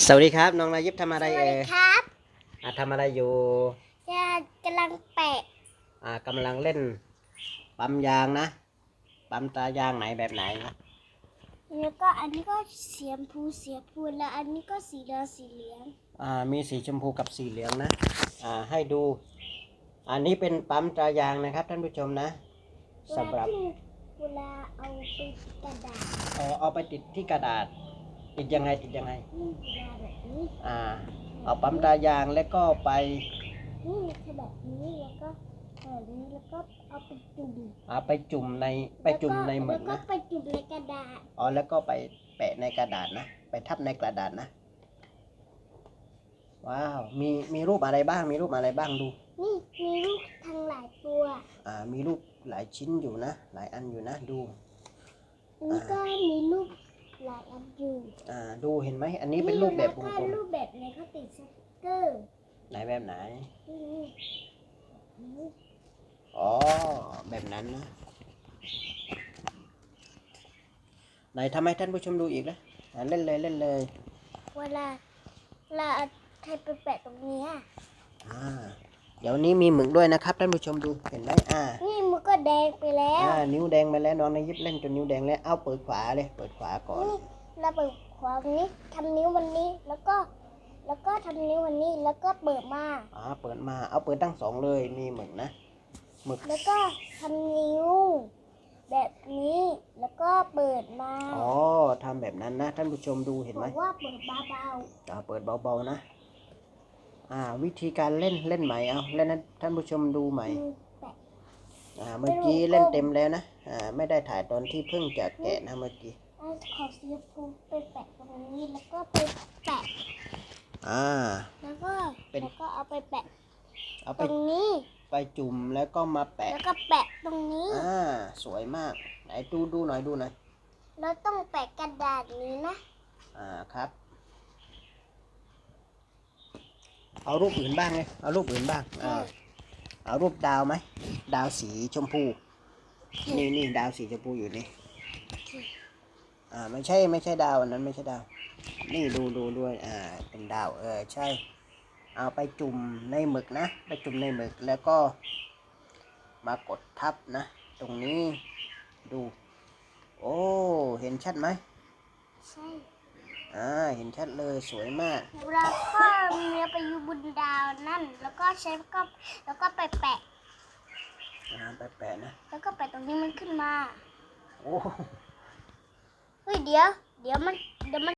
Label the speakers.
Speaker 1: สวัสดีครับ น้องนายิบทำอะไร
Speaker 2: สวัส
Speaker 1: เอ่
Speaker 2: ดี
Speaker 1: ย
Speaker 2: ครับ
Speaker 1: อะทำอะไรอยู่
Speaker 2: จะกำลังแปะ
Speaker 1: อ่ากำลังเล่น ปั๊มยางนะ ปั๊มตายางไหนแบบไหน
Speaker 2: แล้วก็อันนี้ก็เสียมพูเสียพูแล้วอันนี้ก็สีเหลืองสีเหลือง
Speaker 1: อ่ามีสีชมพูกับสีเหลืองนะอ่าให้ดู อันนี้เป็นปั๊มตายางนะครับท่านผู้ชมนะสำหรับ
Speaker 2: เวลาเอาไปกระดาษ
Speaker 1: เอาเอาไปติดที่กระดาษ ติดยังไงติดยังไง
Speaker 2: นี่เวลาแบบนี้
Speaker 1: อ่า เอาปั๊มตายางแล้วก็ไป
Speaker 2: นี่ใช่แบบนี้แล้วก็แบบนี้แล้วก็เอาไปจุ่ม
Speaker 1: เอาไปจุ่มในไปจุ่มในหมึก
Speaker 2: แล้ว
Speaker 1: นะ
Speaker 2: ก็ไปจุ่มในกระดาษ
Speaker 1: อ๋อแล้วก็ไปแปะในกระดาษนะ ไปทับในกระดาษนะ ว้าว มีมีรูปอะไรบ้าง มีรูปอะไรบ้างดู
Speaker 2: นี่มีลูกทั้งหลายตัว
Speaker 1: อ่า มีรูปหลายชิ้นอยู่นะ หลายอันอยู่นะ ดู
Speaker 2: อันนี้ก็มีลูก หลายอันอยู่
Speaker 1: อ่าดูเห็นไหมอันนี้เป็นรูปแบบวง
Speaker 2: แล้ว
Speaker 1: กล
Speaker 2: ก็
Speaker 1: ม
Speaker 2: รูปแบบไหนเขาติดสติ๊กเกอร์
Speaker 1: ไหนแบบไหน
Speaker 2: นี่นี่
Speaker 1: อ๋อแบบนั้นนะไหนทำให้ท่านผู้ชมดูอีกนะอ่าเล่นเลยเล่นเลย
Speaker 2: เวลาเวลาเอาใครไปแปะตรงเนี้ย
Speaker 1: อ่า เดี๋ยวนี้มีหมึกด้วยนะครับท่านผู้ชมดูเห็นไหมอ่า
Speaker 2: นี่มันก็แดงไปแล้ว
Speaker 1: อ่านิ้วแดงไปแล้วน้องนายยิบเล่นจนนิ้วแดงแล้วเอาเปิดขวาเลยเปิดขวาก่อน
Speaker 2: นี่เราเปิดขวาวันนี้ทำนิ้ววันนี้แล้วก็ แล้วก็ทำนิ้ววันนี้แล้วก็เปิดมา
Speaker 1: อ่าเปิดมาเอาเปิดทั้งสองเลยมีหมึกนะหมึก
Speaker 2: แล้วก็ทำนิ้ว แบบนี้แล้วก็เปิดมา
Speaker 1: อ๋อทำแบบนั้นนะท่านผู้ชมดูเห็น
Speaker 2: บ
Speaker 1: ไหม
Speaker 2: อกว่าเปิดเบา
Speaker 1: อ่าเปิดเบาๆนะ อ่า วิธีการเล่นเล่นใหม่เอาเล่นให้ท่านผู้ชมดูใหม่
Speaker 2: ๆมือแปะ
Speaker 1: อ่า เมื่อกี้เล่นเต็มแล้วนะ อ่า ไม่ได้ถ่ายตอนที่เพิ่งจะแกะนะเมื่อกี้
Speaker 2: เอาของสีชมพูไปแปะตรงนี้แล้วก็ไปแปะ
Speaker 1: อ่า
Speaker 2: แล้วก็
Speaker 1: เป็น
Speaker 2: แล้วก็เอาไปแปะ
Speaker 1: เอา
Speaker 2: ต
Speaker 1: ไป
Speaker 2: รงนี้
Speaker 1: ไปจุ่มแล้วก็มาแปะ
Speaker 2: แล้วก็แปะตรงนี้
Speaker 1: อ่า สวยมาก ไหนดูดูหน่อยดูหน่อย
Speaker 2: แล้วต้องแปะกระดาษนี้นะ
Speaker 1: อ่า ครับ เอารูปอื่นบ้างเลยเอารูปอื่นบ้างอ่าเอารูปดาวไหมดาวสีชมพู นี่นี่ดาวสีชมพูอยู่นี่อ่าไม่ใช่ไม่ใช่ดาวอันนั้นไม่ใช่ดาว นี่ดูดูด้วยอ่าเป็นดาวเออใช่ เอาไปจุ่มในหมึกนะ ไปจุ่มในหมึกแล้วก็ มากดทับนะ ตรงนี้ดู โอ้ เห็นชัดไหม
Speaker 2: ใช่
Speaker 1: อ่าเห็นชัดเลยสวยมาก
Speaker 2: เราก็เมียไปอยู่บนดาวนั่น แล้วก็ใช้ก็แล้วก็ไปแปะ
Speaker 1: อ่าไปแปะนะ
Speaker 2: แล้วก็แปะตรงนี้มันขึ้นมา
Speaker 1: โอ้
Speaker 2: เฮ้ยเดี๋ยว เดี๋ยวมันเดี๋ยวมัน